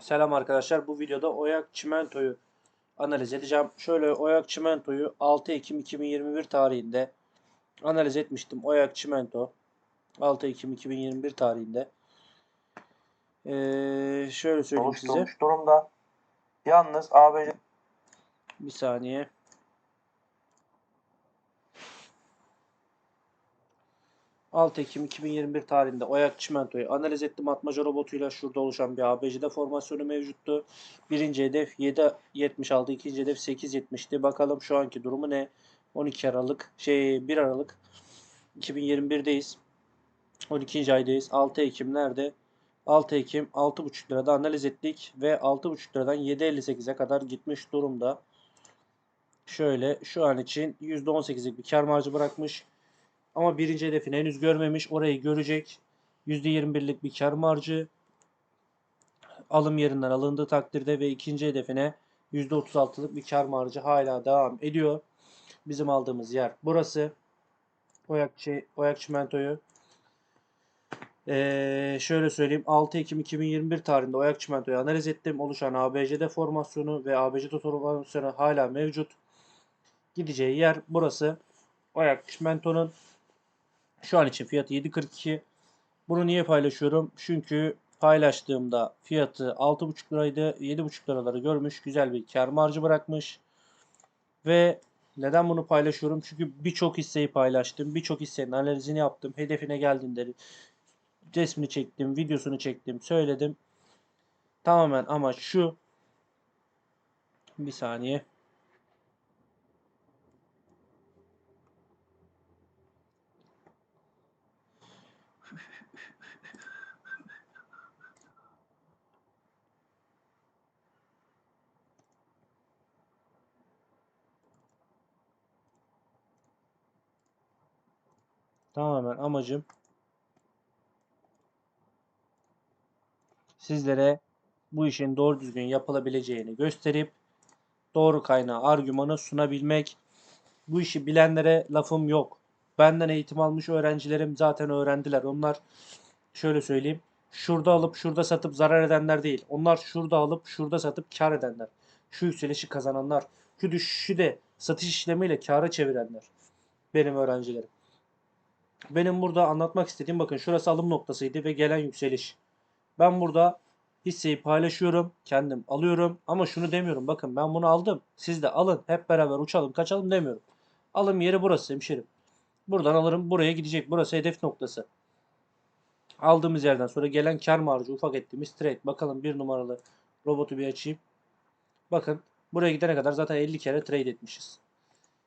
Selam arkadaşlar. Bu videoda Oyak Çimento'yu analiz edeceğim. Şöyle Oyak Çimento'yu 6 Ekim 2021 tarihinde analiz etmiştim. Oyak Çimento 6 Ekim 2021 tarihinde. Ee, şöyle söyleyeyim size. durumda. Yalnız ABC Bir saniye. ...6 Ekim 2021 tarihinde Oyak Çimento'yu analiz ettim. Atmaca robotuyla şurada oluşan bir ABC'de formasyonu mevcuttu. Birinci hedef 7.76, ikinci hedef 8.70'ti. Bakalım şu anki durumu ne? 12 Aralık, şey 1 Aralık 2021'deyiz. 12. aydayız. 6 Ekim nerede? 6 Ekim 6.5 lirada analiz ettik ve 6.5 liradan 7.58'e kadar gitmiş durumda. Şöyle şu an için %18'lik bir kar marjı bırakmış. Ama birinci hedefini henüz görmemiş. Orayı görecek. %21'lik bir kar marjı alım yerinden alındığı takdirde ve ikinci hedefine %36'lık bir kar marjı hala devam ediyor. Bizim aldığımız yer burası. Oyak, şey, Oyak ee, şöyle söyleyeyim 6 Ekim 2021 tarihinde Oyak Çimento'yu analiz ettim. Oluşan ABCD formasyonu ve ABCD formasyonu hala mevcut. Gideceği yer burası. Oyak Çimento'nun şu an için fiyatı 7.42. Bunu niye paylaşıyorum? Çünkü paylaştığımda fiyatı 6.5 liraydı. 7.5 liraları görmüş. Güzel bir kar marjı bırakmış. Ve neden bunu paylaşıyorum? Çünkü birçok hisseyi paylaştım. Birçok hissenin analizini yaptım. Hedefine geldiğinde resmini çektim, videosunu çektim, söyledim. Tamamen ama şu bir saniye. Tamamen amacım sizlere bu işin doğru düzgün yapılabileceğini gösterip doğru kaynağı argümanı sunabilmek. Bu işi bilenlere lafım yok. Benden eğitim almış öğrencilerim zaten öğrendiler. Onlar şöyle söyleyeyim. Şurada alıp şurada satıp zarar edenler değil. Onlar şurada alıp şurada satıp kar edenler. Şu yükselişi kazananlar. Şu düşüşü de satış işlemiyle kâra çevirenler. Benim öğrencilerim. Benim burada anlatmak istediğim bakın şurası alım noktasıydı ve gelen yükseliş. Ben burada hisseyi paylaşıyorum. Kendim alıyorum. Ama şunu demiyorum. Bakın ben bunu aldım. Siz de alın. Hep beraber uçalım kaçalım demiyorum. Alım yeri burası hemşerim. Buradan alırım. Buraya gidecek. Burası hedef noktası. Aldığımız yerden sonra gelen kar marjı ufak ettiğimiz trade. Bakalım bir numaralı robotu bir açayım. Bakın buraya gidene kadar zaten 50 kere trade etmişiz.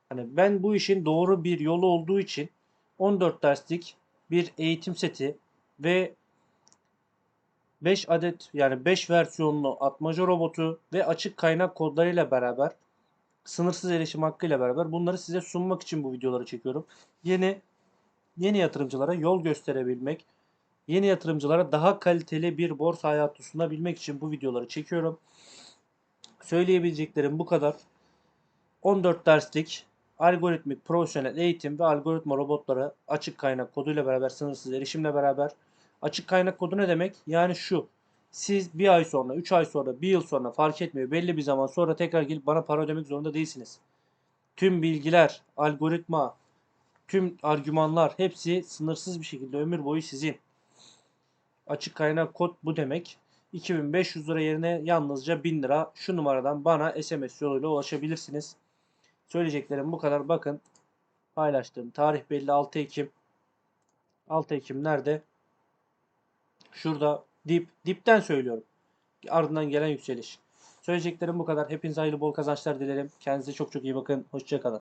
Hani ben bu işin doğru bir yolu olduğu için 14 derslik bir eğitim seti ve 5 adet yani 5 versiyonlu atmaca robotu ve açık kaynak kodlarıyla beraber sınırsız erişim hakkıyla beraber bunları size sunmak için bu videoları çekiyorum. Yeni yeni yatırımcılara yol gösterebilmek, yeni yatırımcılara daha kaliteli bir borsa hayatı sunabilmek için bu videoları çekiyorum. Söyleyebileceklerim bu kadar. 14 derslik algoritmik profesyonel eğitim ve algoritma robotları açık kaynak koduyla beraber sınırsız erişimle beraber Açık kaynak kodu ne demek? Yani şu. Siz bir ay sonra, 3 ay sonra, bir yıl sonra fark etmiyor. Belli bir zaman sonra tekrar gelip bana para ödemek zorunda değilsiniz. Tüm bilgiler, algoritma, tüm argümanlar hepsi sınırsız bir şekilde ömür boyu sizin. Açık kaynak kod bu demek. 2500 lira yerine yalnızca 1000 lira şu numaradan bana SMS yoluyla ulaşabilirsiniz. Söyleyeceklerim bu kadar. Bakın paylaştığım tarih belli 6 Ekim. 6 Ekim nerede? Şurada dip. Dipten söylüyorum. Ardından gelen yükseliş. Söyleyeceklerim bu kadar. Hepinize hayırlı bol kazançlar dilerim. Kendinize çok çok iyi bakın. Hoşçakalın.